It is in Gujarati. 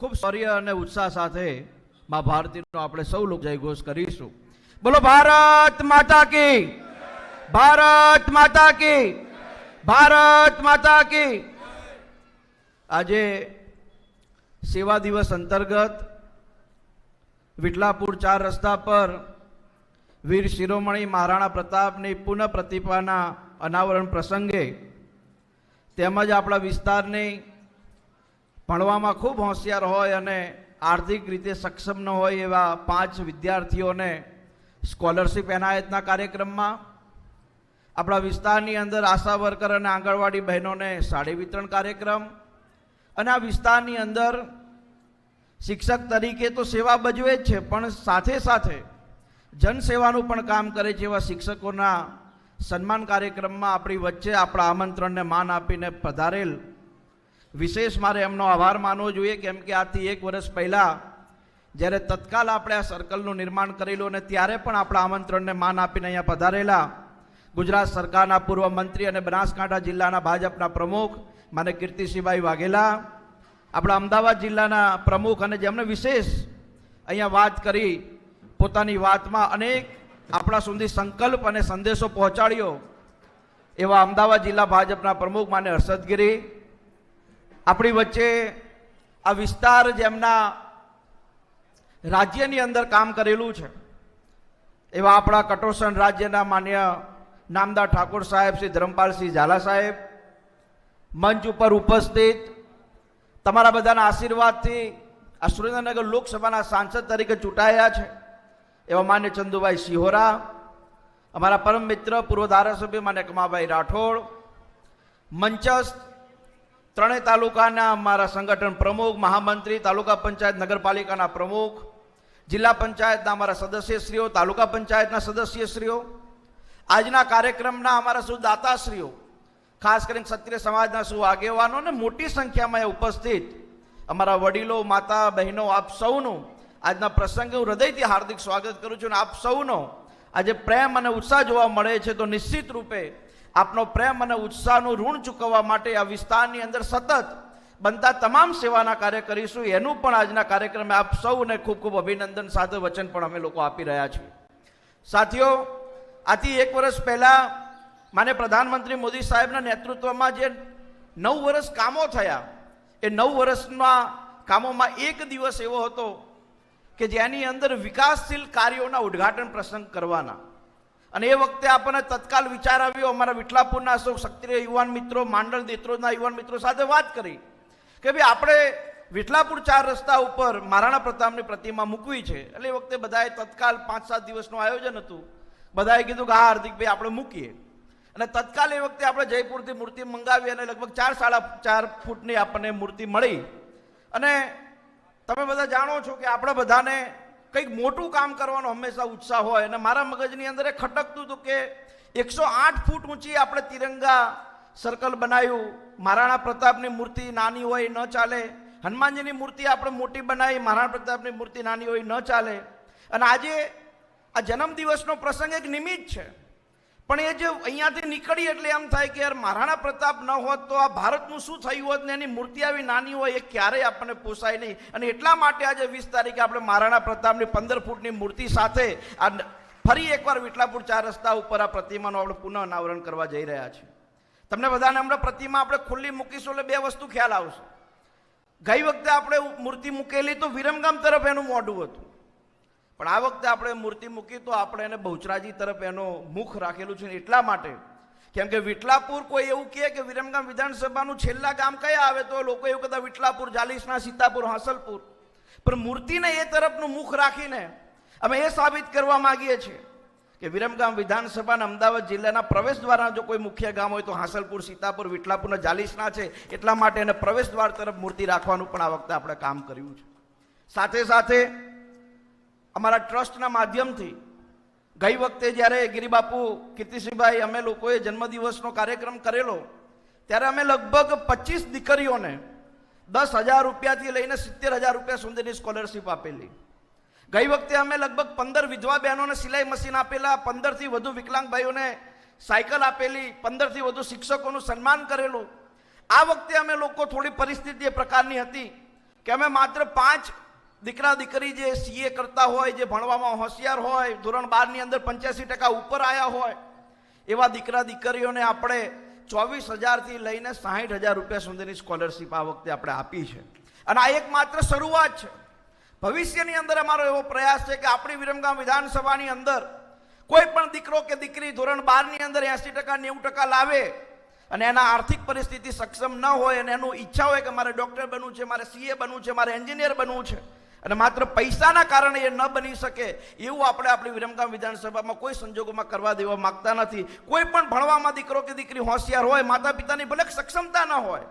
ખૂબ શૌર્ય અને ઉત્સાહ સાથે મા ભારતીનો આપણે સૌ લોકો જયઘોષ કરીશું. બોલો, ભારત માતા કી ભારત માતા કી ભારત માતા કી આજે સેવા દિવસ અંતર્ગત વિટલાપુર ચાર રસ્તા પર વીર શિરોમણી મહારાણા પ્રતાપની પુનઃ પ્રતિભાના અનાવરણ પ્રસંગે તેમજ આપણા વિસ્તારની ભણવામાં ખૂબ હોશિયાર હોય અને આર્થિક રીતે સક્ષમ ન હોય એવા પાંચ વિદ્યાર્થીઓને સ્કોલરશિપ એનાયતના કાર્યક્રમમાં, આપણા વિસ્તારની અંદર આશા વર્કર અને આંગણવાડી બહેનોને સાડી વિતરણ કાર્યક્રમ અને આ વિસ્તારની અંદર શિક્ષક તરીકે તો સેવા ભજવે જ છે, પણ સાથે સાથે જનસેવાનું પણ કામ કરે છે એવા શિક્ષકોના સન્માન કાર્યક્રમમાં આપણી વચ્ચે આપણા આમંત્રણને માન આપીને પધારેલ વિશેષ મારે એમનો આભાર માનવો જોઈએ કેમ કે આથી એક વર્ષ પહેલાં જ્યારે તત્કાલ આપણે આ સર્કલનું નિર્માણ કરેલું અને ત્યારે પણ આપણા આમંત્રણને માન આપીને અહીંયા પધારેલા ગુજરાત સરકારના પૂર્વ મંત્રી અને બનાસકાંઠા જિલ્લાના ભાજપના પ્રમુખ માને કીર્તિસિંહભાઈ વાઘેલા, આપણા અમદાવાદ જિલ્લાના પ્રમુખ અને જેમણે વિશેષ અહીંયા વાત કરી, પોતાની વાતમાં અનેક આપણા સુધી સંકલ્પ અને સંદેશો પહોંચાડ્યો એવા અમદાવાદ જિલ્લા ભાજપના પ્રમુખ માને હર્ષદગીરી આપણી વચ્ચે આ વિસ્તાર જેમના રાજ્યની અંદર કામ કરેલું છે, એવા આપણા કટોસણ રાજ્યના માન્ય નામદાર ઠાકોર સાહેબ શ્રી ધરમપાલસિંહ ઝાલા સાહેબ, મંચ ઉપર ઉપસ્થિત, તમારા બધાના આશીર્વાદથી આ સુરેન્દ્રનગર લોકસભાના સાંસદ તરીકે ચૂંટાયા છે, એવા માન્ય ચંદુભાઈ સિહોરા અમારા પરમ મિત્ર પૂર્વ ધારાસભ્ય માન્ય કમાભાઈ રાઠોડ, મંચસ્થ ત્રણેય તાલુકાના અમારા સંગઠન પ્રમુખ, મહામંત્રી, તાલુકા પંચાયત, નગરપાલિકાના પ્રમુખ, જિલ્લા પંચાયતના અમારા સદસ્યશ્રીઓ, તાલુકા પંચાયતના સદસ્યશ્રીઓ, આજના કાર્યક્રમના અમારા શું દાતાશ્રીઓ, ખાસ કરીને ક્ષત્રિય સમાજના શું આગેવાનો અને મોટી સંખ્યામાં ઉપસ્થિત. અમારા વડીલો, માતા, બહેનો, આપ સૌનું આજના પ્રસંગે હું હૃદયથી હાર્દિક સ્વાગત કરું છું અને આપ સૌનો આજે પ્રેમ અને ઉત્સાહ જોવા મળે છે તો નિશ્ચિત રૂપે આપનો પ્રેમ અને ઉત્સાહનું ઋણ ચૂકવવા માટે આ વિસ્તારની અંદર સતત બનતા તમામ સેવાના કાર્ય કરીશું. એનું પણ આજના કાર્યક્રમે આપ સૌને ખૂબ ખૂબ અભિનંદન. સાથે વચન પણ અમે લોકો આપી રહ્યા છીએ. સાથીઓ, આથી એક વર્ષ પહેલાં માને પ્રધાનમંત્રી મોદી સાહેબના નેતૃત્વમાં જે નવ વર્ષ કામો થયા, એ નવ વર્ષના કામોમાં એક દિવસ એવો હતો કે જેની અંદર વિકાસશીલ કાર્યોના ઉદ્ઘાટન પ્રસંગ કરવાના. અને એ વખતે આપણને તત્કાલ વિચાર આવ્યો, અમારા વિઠલાપુરના અશોક સક્રિય યુવાન મિત્રો માંડળ દેત્રોના યુવાન મિત્રો સાથે વાત કરી કે ભાઈ, આપણે વિઠલાપુર ચાર રસ્તા ઉપર મહારાણા પ્રતાપની પ્રતિમા મૂકવી છે. એટલે એ વખતે બધાએ તત્કાલ પાંચ સાત દિવસનું આયોજન હતું. બધાએ કીધું કે હા હાર્દિકભાઈ આપણે મૂકીએ. અને તત્કાલ એ વખતે આપણે જયપુરથી મૂર્તિ મંગાવી અને લગભગ ચાર સાડા ચાર ફૂટની આપણને મૂર્તિ મળી. અને તમે બધા જાણો છો કે આપણે બધાને કંઈક મોટું કામ કરવાનો હંમેશા ઉત્સાહ હોય અને મારા મગજની અંદર એ ખટકતું હતું કે એકસો આઠ ફૂટ ઊંચી આપણે તિરંગા સર્કલ બનાવ્યું. મહારાણા પ્રતાપની મૂર્તિ નાની હોય ન ચાલે. હનુમાનજીની મૂર્તિ આપણે મોટી બનાવી, મહારાણા પ્રતાપની મૂર્તિ નાની હોય ન ચાલે. અને આજે આ જન્મદિવસનો પ્રસંગ એક નિમિત્ત છે. પણ એ જે અહીંયાથી નીકળી એટલે એમ થાય કે યાર મહારાણા પ્રતાપ ન હોત તો આ ભારતનું શું થયું હોત ને એની મૂર્તિ આવી નાની હોય એ ક્યારેય આપણને પોસાય નહીં. અને એટલા માટે આજે વીસ તારીખે આપણે મહારાણા પ્રતાપની પંદર ફૂટની મૂર્તિ સાથે આ ફરી એકવાર વિટલાપુર ચાર રસ્તા ઉપર આ પ્રતિમાનું આપણે પુનઃ અનાવરણ કરવા જઈ રહ્યા છીએ. તમને બધાને હમણાં પ્રતિમા આપણે ખુલ્લી મૂકીશું એટલે બે વસ્તુ ખ્યાલ આવશે. ગઈ વખતે આપણે મૂર્તિ મૂકેલી તો વિરમગામ તરફ એનું મોઢું હતું. પણ આ વખતે આપણે મૂર્તિ મૂકી તો આપણે એને બહુચરાજી તરફ એનો મુખ રાખેલું છે એટલા માટે. કેમ કે વિટલાપુર કોઈ એવું કહે કે વિરમગામ વિધાનસભાનું છેલ્લા ગામ કયા આવે તો લોકો એવું કહેતા વિટલાપુર જાલીસના સીતાપુર, હાંસલપુર. પણ મૂર્તિને એ તરફનું મુખ રાખીને અમે એ સાબિત કરવા માંગીએ છીએ કે વિરમગામ વિધાનસભાના અમદાવાદ જિલ્લાના પ્રવેશ દ્વારા જો કોઈ મુખ્ય ગામ હોય તો હાંસલપુર, સીતાપુર વિટલાપુરના જાલીસના છે એટલા માટે એને પ્રવેશ દ્વાર તરફ મૂર્તિ રાખવાનું પણ આ વખતે આપણે કામ કર્યું છે. સાથે સાથે અમારા ટ્રસ્ટના માધ્યમથી ગઈ વખતે જ્યારે ગિરિબાપુ કીર્તિસિંહભાઈ અમે લોકોએ જન્મદિવસનો કાર્યક્રમ કરેલો, ત્યારે અમે લગભગ પચીસ દીકરીઓને દસ હજાર રૂપિયાથી લઈને સિત્તેર હજાર રૂપિયા સુધીની સ્કોલરશીપ આપેલી. ગઈ વખતે અમે લગભગ પંદર વિધવા બહેનોને સિલાઈ મશીન આપેલા, પંદરથી વધુ વિકલાંગ ભાઈઓને સાયકલ આપેલી, પંદરથી વધુ શિક્ષકોનું સન્માન કરેલું. આ વખતે અમે લોકો થોડી પરિસ્થિતિ એ પ્રકારની હતી કે અમે માત્ર પાંચ દીકરા દીકરી જે સીએ કરતા હોય, જે ભણવામાં હોશિયાર હોય, ધોરણ બારની અંદર પંચ્યાસી ટકા ઉપર આવ્યા હોય, એવા દીકરા દીકરીઓને આપણે ચોવીસ હજારથી લઈને સાહીઠ હજાર રૂપિયા સુધીની સ્કોલરશીપ આ વખતે આપણે આપી છે. અને આ એક માત્ર શરૂઆત છે. ભવિષ્યની અંદર અમારો એવો પ્રયાસ છે કે આપણી વિરમગામ વિધાનસભાની અંદર કોઈ પણ દીકરો કે દીકરી ધોરણ બારની અંદર એસી ટકા, નેવું ટકા લાવે અને એના આર્થિક પરિસ્થિતિ સક્ષમ ન હોય અને એનું ઈચ્છા હોય કે મારે ડૉક્ટર બનવું છે, મારે સીએ બનવું છે, મારે એન્જિનિયર બનવું છે અને માત્ર પૈસાના કારણે એ ન બની શકે, એવું આપણે આપણી વિરમગામ વિધાનસભામાં કોઈ સંજોગોમાં કરવા દેવા માગતા નથી. કોઈ પણ ભણવામાં દીકરો કે દીકરી હોશિયાર હોય માતા પિતાની ભલે સક્ષમતા ન હોય